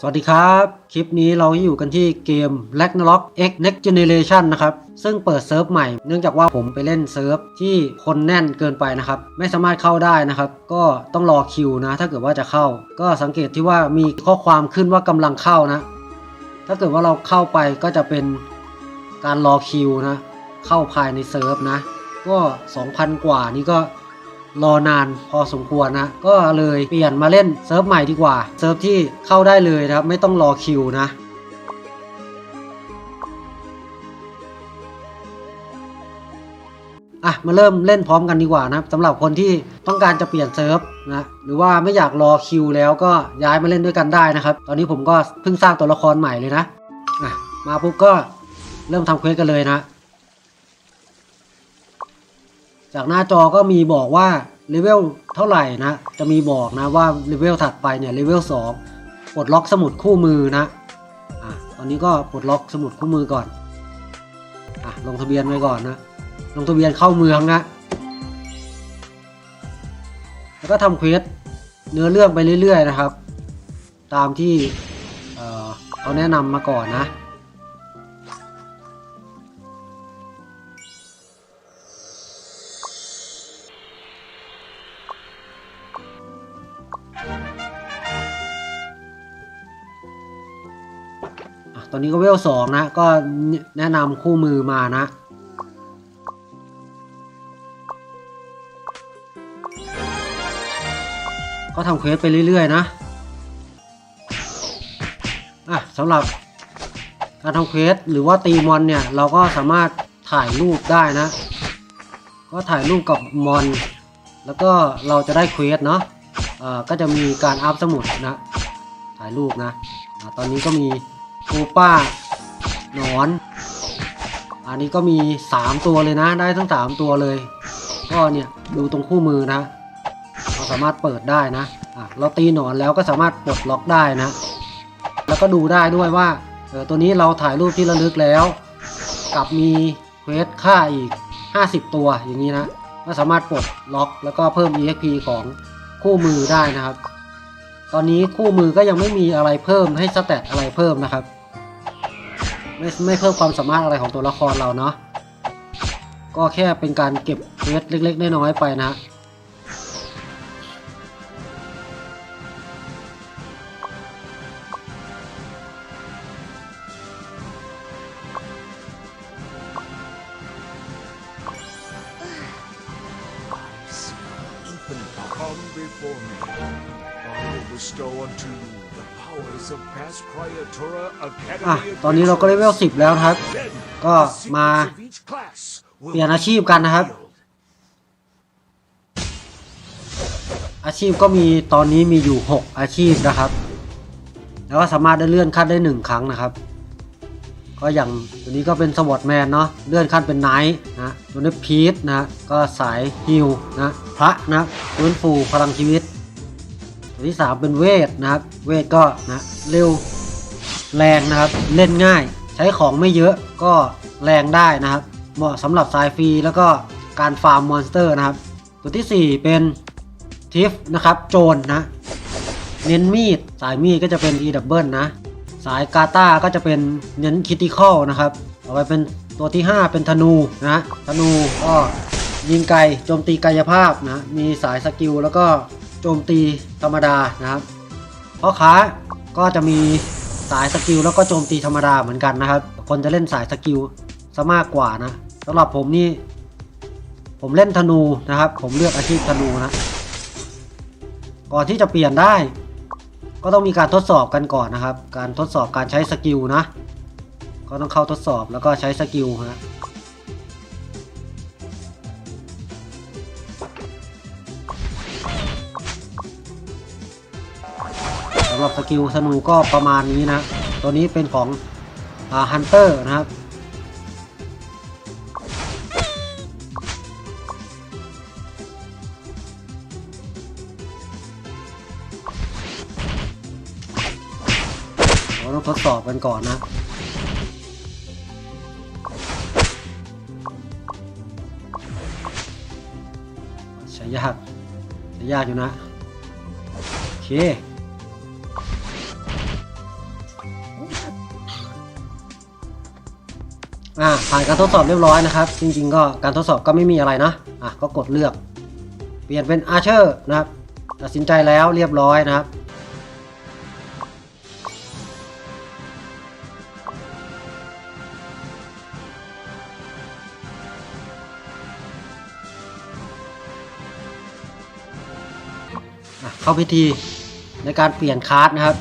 สวัสดีครับ คลิปนี้เราอยู่กันที่เกม Ragnarok X Next Generation นะครับ ซึ่งเปิดเซิร์ฟใหม่ เนื่องจากว่าผมไปเล่นเซิร์ฟที่คนแน่นเกินไปนะครับ ไม่สามารถเข้าได้นะครับ ก็ต้องรอคิวนะ ถ้าเกิดว่าจะเข้า ก็สังเกตที่ว่ามีข้อความขึ้นว่ากำลังเข้านะ ถ้าเกิดว่าเราเข้าไปก็จะเป็นการรอคิวนะ เข้าภายในเซิร์ฟนะ ก็ 2,000 กว่านี่ก็ รอนานพอสมควรนะ ก็เลยเปลี่ยนมาเล่นเซิร์ฟใหม่ดีกว่า เซิร์ฟที่เข้าได้เลยนะครับ ไม่ต้องรอคิวนะอะมาเริ่มเล่นพร้อมกันดีกว่านะครับสำหรับคนที่ต้องการจะเปลี่ยนเซิร์ฟนะหรือว่าไม่อยากรอคิวแล้วก็ย้ายมาเล่นด้วยกันได้นะครับ ตอนนี้ผมก็เพิ่งสร้างตัวละครใหม่เลยนะอะมาปุ๊บก็เริ่มทำเควสกันเลยนะ จากหน้าจอก็มีบอกว่าเลเวลเท่าไหร่นะ จะมีบอกนะว่าเลเวลถัดไปเนี่ยเลเวล2ปลดล็อกสมุดคู่มือนะอะตอนนี้ก็ปลดล็อกสมุดคู่มือก่อนอะลงทะเบียนไว้ก่อนนะลงทะเบียนเข้าเมืองนะแล้วก็ทำเควสเนื้อเรื่องไปเรื่อย ๆ นะครับ ตามที่เอ่อเขาแนะนำมาก่อนนะ อะตอนนี้ก็เวลสองนะ ก็แนะนำคู่มือมานะ ก็ทำเควสไปเรื่อยๆนะ อะสำหรับการทำเควสหรือว่าตีมอนเนี่ย เราก็สามารถถ่ายรูปได้นะ ก็ถ่ายรูปกับมอน แล้วก็เราจะได้เควสเนาะอ่อก็จะมีการอัพสมุดนะ ถ่ายรูปนะอะตอนนี้ก็มี ปูป้าหนอน อันนี้ก็มี 3 ตัวเลยนะ ได้ทั้ง 3 ตัวเลย ก็เนี่ยดูตรงคู่มือนะ เราสามารถเปิดได้นะอะเราตีหนอนแล้วก็สามารถปลดล็อกได้นะ แล้วก็ดูได้ด้วยว่าเออตัวนี้เราถ่ายรูปที่ระลึกแล้วกับมีเควสค่าอีก 50 ตัวอย่างนี้นะก็สามารถปลดล็อกแล้วก็เพิ่ม EXP ของคู่มือได้นะครับ ตอนนี้คู่มือก็ยังไม่มีอะไรเพิ่มให้สแตทอะไรเพิ่มนะครับ ไม่ไม่เพิ่มความสามารถอะไรของตัวละครเราเนาะก็แค่เป็นการเก็บเควสเล็ก ๆ น้อยๆไปนะ Open come before me. I will bestow unto you อะ ตอนนี้เราก็เลเวล10แล้วครับ ก็มาเปลี่ยนอาชีพกันนะครับ อาชีพก็มีตอนนี้มีอยู่ 6 อาชีพนะครับ แล้วก็สามารถได้เลื่อนขั้นได้ 1 ครั้งนะครับ ก็อย่างตัวนี้ก็เป็นสวอตแมนเนาะเลื่อนขั้นเป็นไนท์นะตัวนี้พีทนะก็สายฮิลนะพระนะฟื้นฟูพลังชีวิต ตัวที่ 3 เป็นเวทนะครับ เวทก็นะเร็วแรงนะครับ เล่นง่าย ใช้ของไม่เยอะก็แรงได้นะครับ เหมาะสำหรับสายฟรีแล้วก็การฟาร์มมอนสเตอร์นะครับ ตัวทีสี่4 เป็นทิฟนะครับโจรนะ เน้นมีด สายมีดก็จะเป็น e double นะ สายกาตาก็จะเป็นเน้นคิติคอลนะครับต่อไปเป็นตัวที่ 5 เป็นธนูนะธนูก็ยิงไกลโจมตีกายภาพนะ มีสายสกิลแล้วก็ จมตีธรรมดานะครับพ่อค้าก็จะมีสายสกิลแล้วก็โจมตีธรรมดาเหมือนกันนะครับ คนจะเล่นสายสกิลซะมากกว่านะสำหรับผมนี่ ผมเล่นธนูนะครับ ผมเลือกอาชีพธนูนะ ก่อนที่จะเปลี่ยนได้ ก็ต้องมีการทดสอบกันก่อนนะครับ การทดสอบการใช้สกิลนะ ก็ต้องเข้าทดสอบแล้วก็ใช้สกิลฮะำหรับสกิลธนูก็ประมาณนี้นะ ตัวนี้เป็นของฮันเตอร์นะครับเราต้องทดสอบกันก่อนนะใช้ยากใช้ยากอยู่นะ โอเค อ่าผ่านการทดสอบเรียบร้อยนะครับ จริง ๆ ก็การทดสอบก็ไม่มีอะไรนะอะก็กดเลือก เปลี่ยนเป็นอาร์เชอร์นะครับตัดสินใจแล้วเรียบร้อยนะครับอะเข้าพิธีในการเปลี่ยนคาร์ดนะครับ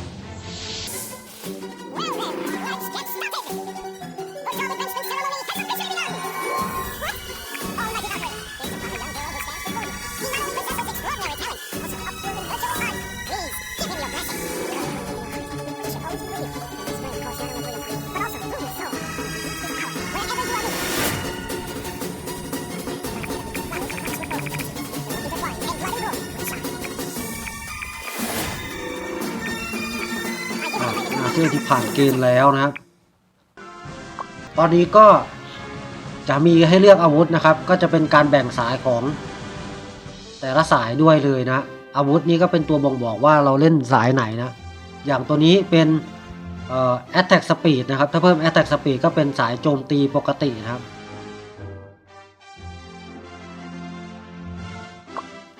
อ่อาเซียนที่ผ่านเกณฑ์แล้วนะครับ ตอนนี้ก็จะมีให้เลือกอาวุธนะครับ ก็จะเป็นการแบ่งสายของแต่ละสายด้วยเลยนะ อาวุธนี้ก็เป็นตัวบ่งบอกว่าเราเล่นสายไหนนะ อย่างตัวนี้เป็นเอ่อ attack speed นะครับ ถ้าเพิ่ม attack speed ก็เป็นสายโจมตีปกตินะครับ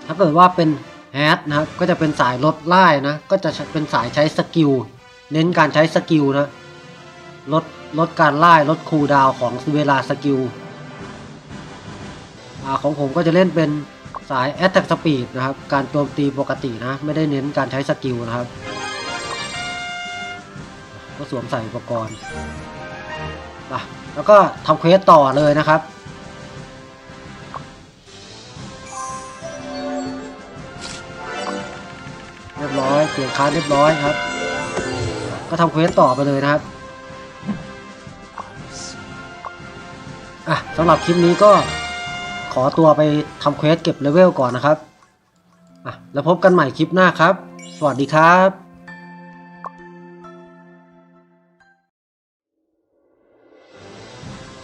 ถ้าเกิดว่าเป็นแฮดนะครับ ก็จะเป็นสายลดไล่นะ ก็จะเป็นสายใช้สกิล เน้นการใช้สกิลนะลดลดการไล่ลดคูดาวของเวลาสกิลอของผมก็จะเล่นเป็นสาย Attack Speed นะครับ การโจมตีปกตินะ ไม่ได้เน้นการใช้สกิลนะครับ ก็สวมใส่อุปกรณ์ไปแล้วก็ทำเควสต่อเลยนะครับ เรียบร้อยเปลี่ยนคาร์ดเรียบร้อยครับ ก็ทำเควสต่อไปเลยนะครับอะสำหรับคลิปนี้ก็ขอตัวไปทำเควสเก็บเลเวลก่อนนะครับอะแล้วพบกันใหม่คลิปหน้าครับ สวัสดีครับ